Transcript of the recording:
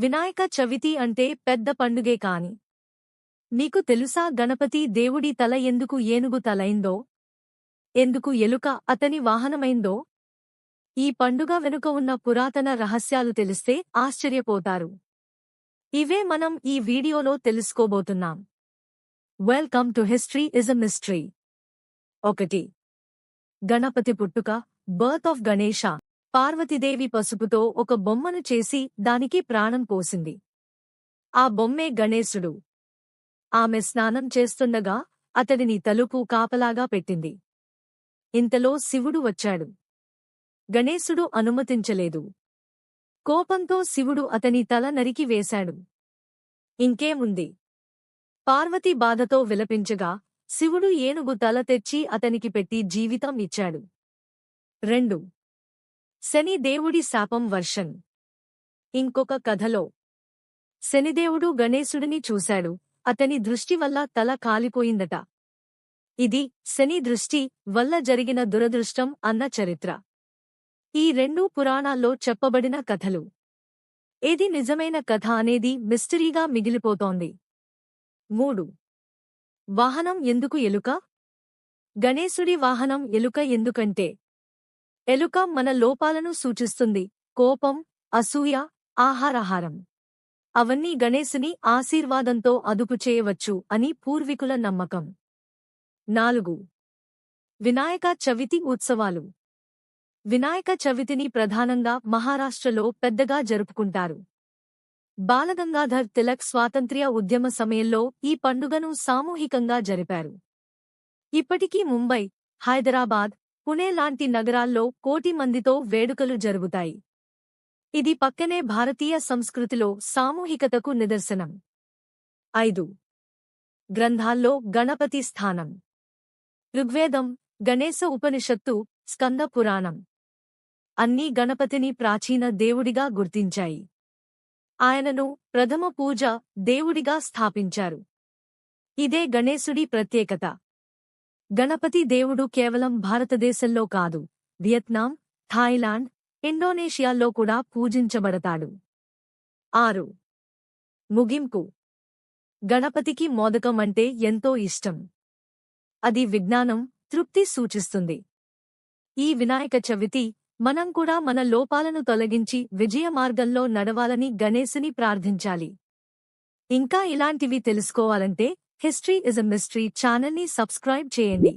వినాయక చవితి అంటే పెద్ద పండుగే కాని. నీకు తెలుసా గణపతి దేవుడి తల ఎందుకు ఏనుగు తలైందో? ఎందుకు ఎలుక అతని వాహనమైందో? ఈ పండుగ వెనుక ఉన్న పురాతన రహస్యాలు తెలిస్తే ఆశ్చర్యపోతారు. ఇవే మనం ఈ వీడియోలో తెలుసుకోబోతున్నాం. Welcome to history is a mystery ఒకటి. గణపతి పుట్టుక బర్త్ ఆఫ్ గణేష పార్వతీదేవి పసుపుతో ఒక బొమ్మను చేసి దానికి ప్రాణం పోసింది. ఆ బొమ్మే గణేశుడు. ఆమె స్నానం చేస్తుండగా అతడిని తలుపు కాపలాగా పెట్టింది. ఇంతలో శివుడు వచ్చాడు. గణేశుడు అనుమతించలేదు. కోపంతో శివుడు అతని తల నరికి వేశాడు. ఇంకేముంది? పార్వతి బాధతో విలపించగా శివుడు ఏనుగు తల తెచ్చి అతనికి పెట్టి జీవితం ఇచ్చాడు. రెండు శని దేవుడి శాపం వర్షన్ ఇంకొక కథలో. శనిదేవుడు గణేశుడిని చూశాడు. అతని దృష్టి వల్ల తల కాలిపోయిందట. ఇది శని దృష్టి వల్ల జరిగిన దురదృష్టం అన్న చరిత్ర. ఈ రెండూ పురాణాల్లో చెప్పబడిన కథలు. ఏది నిజమైన కథ అనేది మిస్టరీగా మిగిలిపోతోంది. మూడు. వాహనం ఎందుకు ఎలుక? గణేశుడి వాహనం ఎలుక ఎందుకంటే ఎలుక మన లోపాలను సూచిస్తుంది. కోపం అసూయ ఆహారాహారం. అవన్నీ గణేశుని ఆశీర్వాదంతో అదుపు చేయవచ్చు అని పూర్వీకుల నమ్మకం. నాలుగు. వినాయక చవితి ఉత్సవాలు. వినాయక చవితిని ప్రధానంగా మహారాష్ట్రలో పెద్దగా జరుపుకుంటారు. బాలగంగాధర్ తిలక్ స్వాతంత్ర్య ఉద్యమ సమయంలో ఈ పండుగను సామూహికంగా జరిపారు. ఇప్పటికీ ముంబై హైదరాబాద్ పుణే లాంటి నగరాల్లో కోటి మందితో వేడుకలు జరుగుతాయి. ఇది పక్కనే భారతీయ సంస్కృతిలో సామూహికతకు నిదర్శనం. ఐదు. గ్రంథాల్లో గణపతి స్థానం. ఋగ్వేదం గణేశ ఉపనిషత్తు స్కంద పురాణం. అన్నీ గణపతిని ప్రాచీన దేవుడిగా గుర్తించాయి. ఆయనను ప్రథమ పూజ దేవుడిగా స్థాపించారు. ఇదే గణేశుడి ప్రత్యేకత. గణపతి దేవుడు కేవలం భారతదేశంలో కాదు వియత్నాం థాయిలాండ్ ఇండోనేషియాల్లో కూడా పూజించబడతాడు. ఆరు. ముగింపు. గణపతికి మోదకం అంటే ఎంతో ఇష్టం. అది విజ్ఞానం తృప్తి సూచిస్తుంది. ఈ వినాయక చవితి మనం కూడా మన లోపాలను తొలగించి విజయ మార్గంలో నడవాలని గణేశుని ప్రార్థించాలి. ఇంకా ఇలాంటివి తెలుసుకోవాలంటే హిస్టరీ ఇస్ అ మిస్టరీ ఛానల్ని సబ్స్క్రైబ్ చేయండి